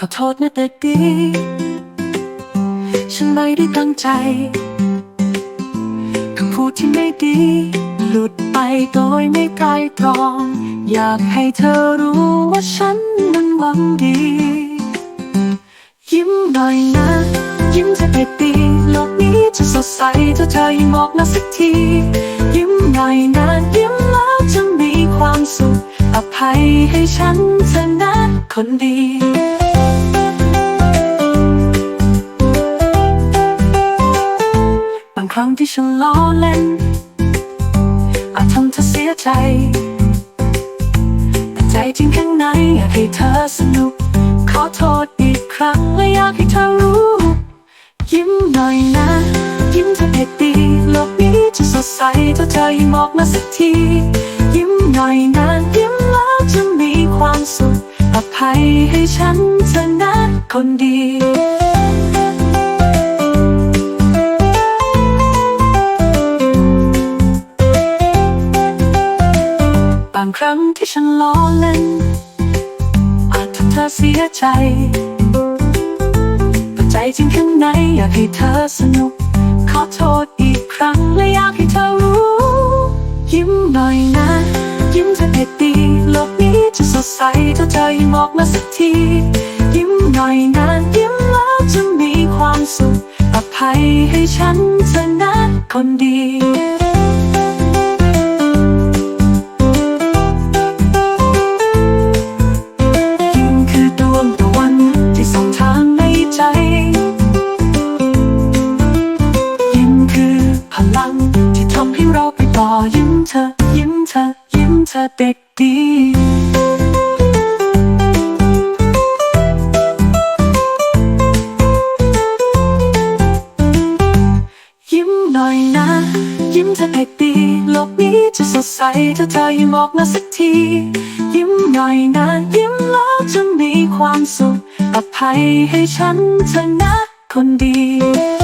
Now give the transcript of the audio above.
ขอโทษนะแต่ดีฉันไม่ได้ตั้งใจคำพูดที่ไม่ดี หลุดไปโดยไม่ไตรตรอง อยากให้เธอรู้ว่าฉันนั้นหวังดี ยิ้มหน่อยนะ ยิ้มจะเป็ดดีโลกนี้จะสดใสถ้าเธอยิ้มออกนะสักที ยิ้มหน่อยนะยิ้มแล้วจะมีความสุข อภัยให้ฉันเธอะนะคนดี รั้งที่ฉันล้อเล่น อาจทำเธอเสียใจแต่ใจจริงข้างในอยากให้เธอสนุก ขอโทษอีกครั้งและอยากให้เธอรู้ ยิ้มหน่อยนะ ยิ้มเธอเด็ดดีโลกนี้จะสดใสถ้าเธอยิ้มออกมาสักที ยิ้มหน่อยนะยิ้มแล้วจะมีความสุขอภัยให้ฉันเธอนะคนดี บางครั้งที่ฉันล้อเล่น อาจทำเธอเสียใจแต่ใจจริงข้างในอยากให้เธอสนุก ขอโทษอีกครั้งและอยากให้เธอรู้ ยิ้มหน่อยนะ ยิ้มเธอเด็ดดีโลกนี้จะสดใสถ้าเธอยิ้มออกมาสักที ยิ้มหน่อยนะยิ้มแล้วจะมีความสุขอภัยให้ฉันเธอนะคนดี ด็กดียิ้มหน่อยนะ ยิ้มเธอเด็กดีโลกนี้จะสดใสถ้าเธอยิ้มออกมาสักที ยิ้มหน่อยนะยิ้มแล้วจะมีความสุขอภัยให้ฉันเธอนะคนดี